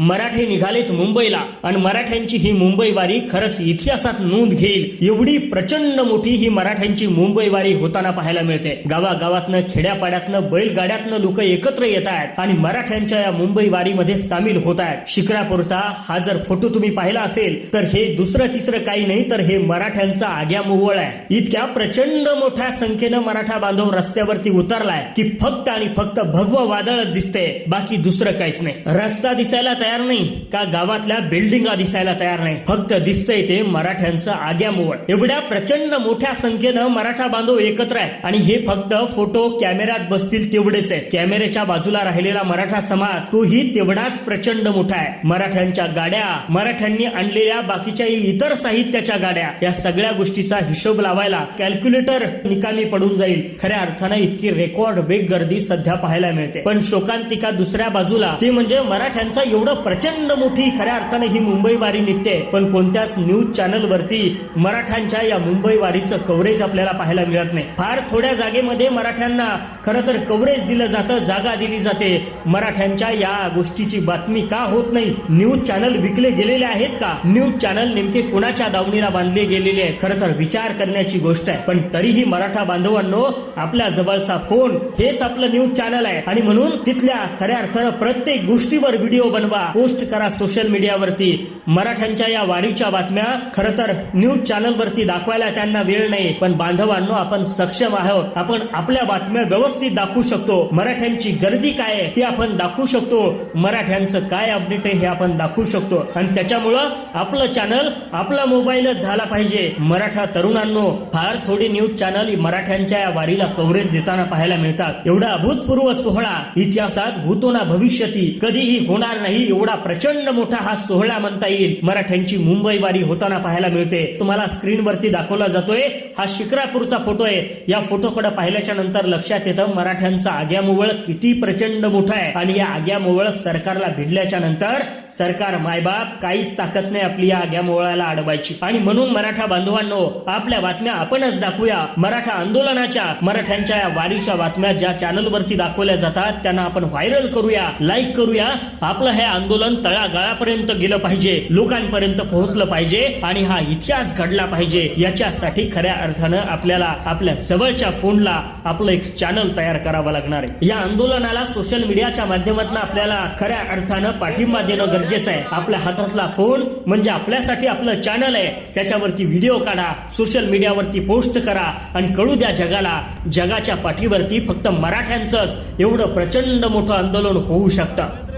मराठे निघालेत मुंबईला आणि मराठ्यांची ही मुंबई वारी खरंच इतिहासात नोंद घेईल. एवढी प्रचंड मोठी ही मराठ्यांची मुंबई वारी होताना पाहायला मिळते. गावागावातनं खेड्यापाड्यातनं बैलगाड्यातनं लोक एकत्र येत आहेत आणि मराठ्यांच्या या मुंबई वारीमध्ये सामील होत आहेत. शिक्रापूरचा हा जर फोटो तुम्ही पाहिला असेल तर हे दुसरं तिसरं काही नाही तर हे मराठ्यांचा आग्या मोवळ आहे. इतक्या प्रचंड मोठ्या संख्येनं मराठा बांधव रस्त्यावरती उतरलाय की फक्त आणि फक्त भगव वादळच दिसते बाकी दुसरं काहीच नाही. रस्ता दिसायला तयार नाही. का गावातल्या बिल्डिंगा दिसायला तयार नाही. फक्त दिसतंय ते मराठ्यांचं आग्या मोवळ एवढ्या प्रचंड मोठ्या संख्येनं मराठा बांधव एकत्र आहे आणि हे फक्त फोटो कॅमेऱ्यात बसतील तेवढेच आहे कॅमेऱ्याच्या बाजूला राहिलेला मराठा समाज तोही तेवढाच प्रचंड मोठा आहे. मराठ्यांच्या गाड्या मराठ्यांनी आणलेल्या बाकीच्याही इतर साहित्याच्या गाड्या या सगळ्या गोष्टीचा हिशोब लावायला कॅल्क्युलेटर निकामी पडून जाईल. खऱ्या अर्थानं इतकी रेकॉर्ड वेग गर्दी सध्या पाहायला मिळते. पण शोकांतिका दुसऱ्या बाजूला ते म्हणजे मराठ्यांचा एवढं प्रचंड मोठी खऱ्या अर्थाने ही मुंबई वारी निघते. पण कोणत्याच न्यूज चॅनल वरती मराठ्यांच्या या मुंबई वारीचं कव्हरेज आपल्याला पाहायला मिळत नाही. फार थोड्या जागेमध्ये मराठ्यांना खरं तर कव्हरेज दिलं जातं जागा दिली जाते. मराठ्यांच्या या गोष्टीची बातमी का होत नाही? न्यूज चॅनल विकले गेलेले आहेत का? न्यूज चॅनल नेमके कोणाच्या दावणीला बांधले गेलेले आहे खरं तर विचार करण्याची गोष्ट आहे. पण तरीही मराठा बांधवांनो आपल्या जवळचा फोन हेच आपलं न्यूज चॅनल आहे. आणि म्हणून तिथल्या खऱ्या अर्थानं प्रत्येक गोष्टीवर व्हिडिओ बनवा. पोस्ट करा सोशल मीडियावरती. मराठ्यांच्या या वारीच्या बातम्या खरं तर न्यूज चॅनल वरती दाखवायला त्यांना वेळ नाही. पण बांधवांनो आपण सक्षम आहोत. आपण आपल्या बातम्या व्यवस्थित दाखवू शकतो. मराठ्यांची गर्दी काय आहे ते आपण दाखवू शकतो. मराठ्यांचं काय अपडेट आहे हे आपण दाखवू शकतो. आणि त्याच्यामुळं आपलं चॅनल आपला मोबाईलच झाला पाहिजे. मराठा तरुणांनो फार थोडी न्यूज चॅनल मराठ्यांच्या या वारीला कव्हरेज देताना पाहायला मिळतात. एवढा अभूतपूर्व सोहळा इतिहासात भूतो ना भविष्यती. कधीही होणार नाही. एवढा प्रचंड मोठा हा सोहळा म्हणता येईल. मराठ्यांची मुंबई वारी होताना पाहायला मिळते. तुम्हाला स्क्रीनवरती दाखवला जातोय. हा शिक्रापूरचा फोटो आहे. या फोटोकडे पाहिल्याच्या नंतर लक्षात येतं मराठ्यांचा आग्यामुवळ किती प्रचंड मोठा आहे. आणि या आग्यामुवळ सरकारला भिडल्याच्या नंतर सरकार मायबाप काहीच ताकद नाही आपली या आग्यामुवळाला अडवायची. आणि म्हणून मराठा बांधवांनो आपल्या बातम्या आपणच दाखवूया. मराठा आंदोलनाच्या मराठ्यांच्या या वारीच्या बातम्या ज्या चॅनलवरती दाखवल्या जातात त्यांना आपण व्हायरल करूया लाईक करूया. आपलं हे आंदोलन तळागाळापर्यंत गेलं पाहिजे लोकांपर्यंत पोहोचलं पाहिजे आणि हा इतिहास घडला पाहिजे याच्यासाठी खऱ्या अर्थानं आपल्याला आपल्या जवळच्या फोनला आपलं एक चॅनल तयार करावं लागणार आहे. या आंदोलनाला सोशल मीडियाच्या माध्यमातून आपल्याला खऱ्या अर्थानं पाठिंबा देणं गरजेचं आहे. आपल्या हातातला फोन म्हणजे आपल्यासाठी आपलं चॅनल आहे. त्याच्यावरती व्हिडिओ काढा सोशल मीडियावरती पोस्ट करा आणि कळू द्या जगाला जगाच्या पाठीवरती फक्त मराठ्यांचंच एवढं प्रचंड मोठं आंदोलन होऊ शकतं.